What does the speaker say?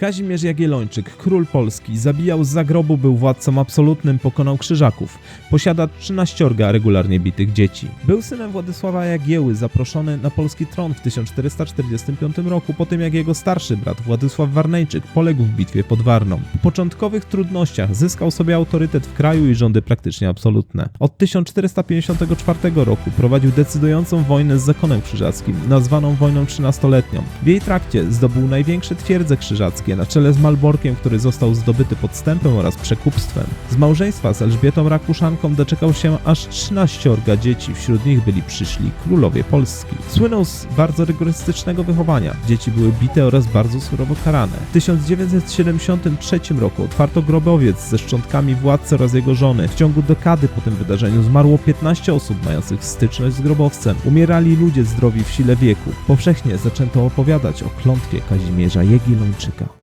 Kazimierz Jagiellończyk, król Polski, zabijał z zagrobu, był władcą absolutnym, pokonał krzyżaków. Posiada 13 regularnie bitych dzieci. Był synem Władysława Jagieły, zaproszony na polski tron w 1445 roku, po tym jak jego starszy brat Władysław Warneńczyk poległ w bitwie pod Warną. Po początkowych trudnościach zyskał sobie autorytet w kraju i rządy praktycznie absolutne. Od 1454 roku prowadził decydującą wojnę z zakonem krzyżackim, nazwaną wojną trzynastoletnią. W jej trakcie zdobył największe twierdze krzyżackie na czele z Malborkiem, który został zdobyty podstępem oraz przekupstwem. Z małżeństwa z Elżbietą Rakuszanką doczekał się aż 13 dzieci, wśród nich byli przyszli królowie Polski. Słynął z bardzo rygorystycznego wychowania. Dzieci były bite oraz bardzo surowo karane. W 1973 roku otwarto grobowiec ze szczątkami władcy oraz jego żony. W ciągu dekady po tym wydarzeniu zmarło 15 osób mających styczność z grobowcem. Umierali ludzie zdrowi w sile wieku. Powszechnie zaczęto opowiadać o klątwie Kazimierza Jagiellończyka.